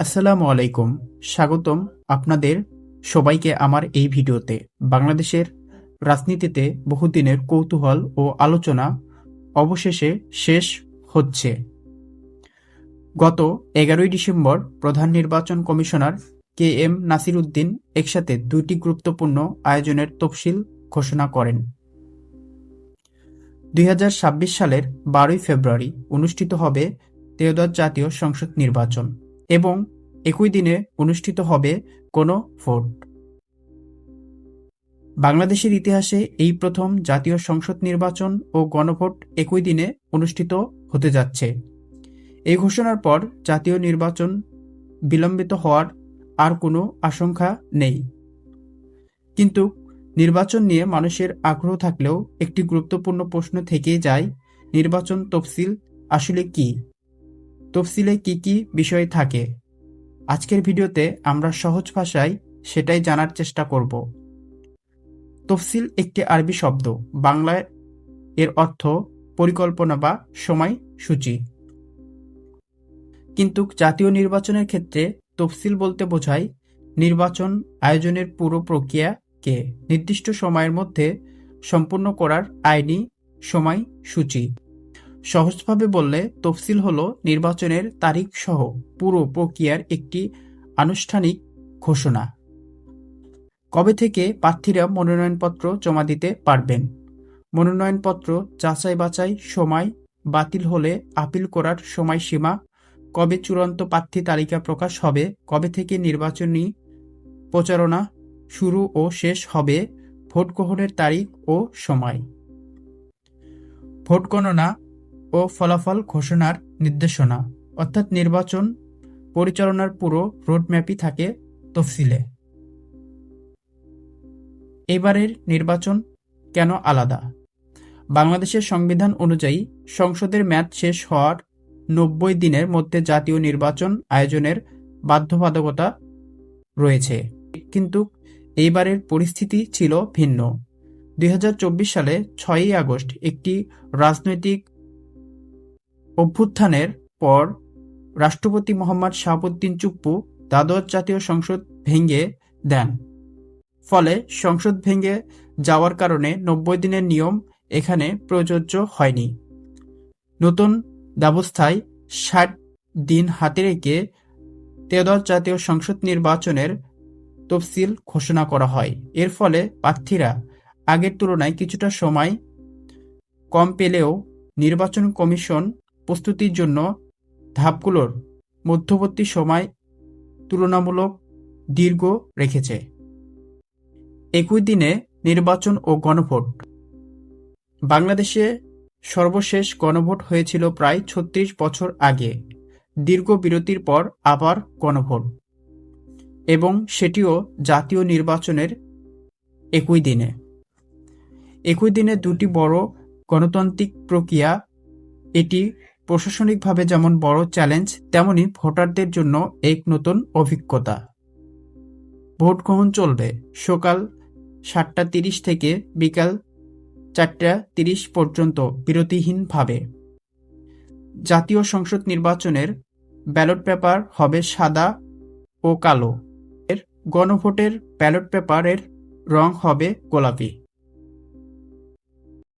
আসসালামু আলাইকুম, স্বাগতম আপনাদের সবাইকে আমার এই ভিডিওতে। বাংলাদেশের রাজনীতিতে বহুদিনের কৌতূহল ও আলোচনা অবশেষে শেষ হচ্ছে। গত এগারোই ডিসেম্বর প্রধান নির্বাচন commissioner K M Nasir Uddin একসাথে দুইটি গুরুত্বপূর্ণ আয়োজনের তফসিল ঘোষণা করেন। দুই হাজার ছাব্বিশ সালের বারোই ফেব্রুয়ারি অনুষ্ঠিত হবে ত্রয়োদশ জাতীয় সংসদ নির্বাচন। এবং একই দিনে অনুষ্ঠিত হবে কোনো ভোট বাংলাদেশের ইতিহাসে এই প্রথম জাতীয় সংসদ নির্বাচন ও গণভোট একই দিনে অনুষ্ঠিত হতে যাচ্ছে। এই ঘোষণার পর জাতীয় নির্বাচন বিলম্বিত হওয়ার আর কোনো আশঙ্কা নেই। কিন্তু নির্বাচন নিয়ে মানুষের আগ্রহ থাকলেও একটি গুরুত্বপূর্ণ প্রশ্ন থেকেই যায়, নির্বাচন তফসিল আসলে কি? তফসিলে কি কি বিষয় থাকে? আজকের ভিডিওতে আমরা সহজ ভাষায় সেটাই জানার চেষ্টা করব। তফসিল একটি আরবি শব্দ, বাংলায় এর অর্থ পরিকল্পনা বা সময় সূচি। কিন্তু জাতীয় নির্বাচনের ক্ষেত্রে তফসিল বলতে বোঝায় নির্বাচন আয়োজনের পুরো প্রক্রিয়াকে নির্দিষ্ট সময়ের মধ্যে সম্পূর্ণ করার আইনি সময় সূচি। সহজভাবে বললে তফসিল হল নির্বাচনের তারিখ সহ পুরো প্রক্রিয়ার একটি আনুষ্ঠানিক ঘোষণা। কবে থেকে প্রার্থীরা মনোনয়নপত্র জমা দিতে পারবেন? মনোনয়নপত্র যাচাই বাছাই সময় বাতিল হলে আপিল করার সময়সীমা কবে চূড়ান্ত প্রার্থী তালিকা প্রকাশ হবে, কবে থেকে নির্বাচনী প্রচারণা শুরু ও শেষ হবে ভোট গ্রহণের তারিখ ও সময়। ভোট গণনা ও ফলাফল ঘোষণার নির্দেশনা, অর্থাৎ নির্বাচন পরিচালনার পুরো রোডম্যাপই থাকে তফসিলে। এবারের নির্বাচন কেন আলাদা? বাংলাদেশের সংবিধান অনুযায়ী সংসদের মেয়াদ শেষ হওয়ার নব্বই দিনের মধ্যে জাতীয় নির্বাচন আয়োজনের বাধ্যবাধকতা রয়েছে। কিন্তু এইবারের পরিস্থিতি ছিল ভিন্ন। দুই হাজার চব্বিশ সালে ছয়ই আগস্ট একটি রাজনৈতিক অভ্যুত্থানের পর রাষ্ট্রপতি মোহাম্মদ শাহাবুদ্দিন চুপ্পু দ্বাদশ জাতীয় সংসদ ভেঙে দেন। ফলে সংসদ ভেঙে যাওয়ার কারণে নব্বই দিনের নিয়ম এখানে প্রযোজ্য হয়নি। নতুন ব্যবস্থায় ষাট দিন হাতে রেখে ত্রয়োদশ জাতীয় সংসদ নির্বাচনের তফসিল ঘোষণা করা হয়। এর ফলে প্রার্থীরা আগের তুলনায় কিছুটা সময় কম পেলেও নির্বাচন কমিশন প্রস্তুতির জন্য ধাপগুলোর মধ্যবর্তী সময় তুলনামূলক দীর্ঘ রেখেছে। একই দিনে নির্বাচন ও গণভোট। বাংলাদেশে সর্বশেষ গণভোট হয়েছিল প্রায় ছত্রিশ বছর আগে। দীর্ঘ বিরতির পর আবার গণভোট। এবং সেটিও জাতীয় নির্বাচনের একই দিনে। একই দিনে দুটি বড় গণতান্ত্রিক প্রক্রিয়া, এটি প্রশাসনিকভাবে যেমন বড় চ্যালেঞ্জ, তেমনি ভোটারদের জন্য এক নতুন অভিজ্ঞতা। ভোট গ্রহণ চলবে সকাল সাতটা তিরিশ থেকে বিকাল চারটা তিরিশ পর্যন্ত বিরতিহীনভাবে। জাতীয় সংসদ নির্বাচনের ব্যালট পেপার হবে সাদা ও কালো। এর গণভোটের ব্যালট পেপারের রং হবে গোলাপি।